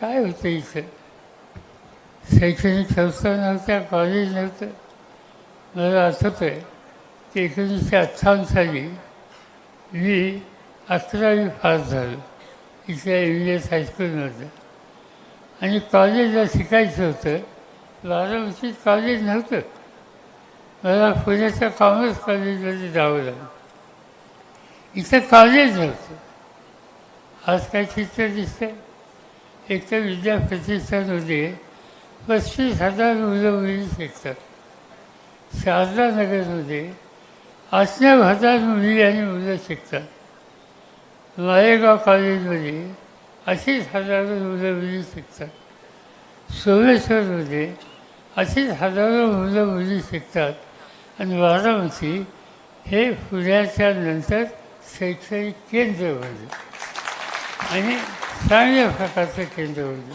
काय होतं इथं? शैक्षणिक संस्था नव्हत्या कॉलेज नव्हतं. मला आठवतं आहे की एकोणीसशे अठ्ठावन्न साली मी अकरावी पास झालो. इथल्या एम एस हायस्कूलमध्ये आणि कॉलेजला शिकायचं होतं. बारामतीत कॉलेज नव्हतं. मला पुण्याच्या कॉमर्स कॉलेजमध्ये जावं लागलं. इथं कॉलेज नव्हतं. आज काय चित्र दिसतं एक तर विद्या होते पस्तीस हजार मुलं मुली शिकतात. शारदा नगरमध्ये आठनव हजार मुली आणि मुलं शिकतात. मालेगाव कॉलेजमध्ये अशीच हजारो मुलं मुली शिकतात. सोमेश्वरमध्ये अशीच हजारो मुलं मुली शिकतात. आणि वाराणसी हे पुण्याच्या नंतर शैक्षणिक केंद्र बनले. आणि चांगल्या प्रकारचं केंद्र बनलं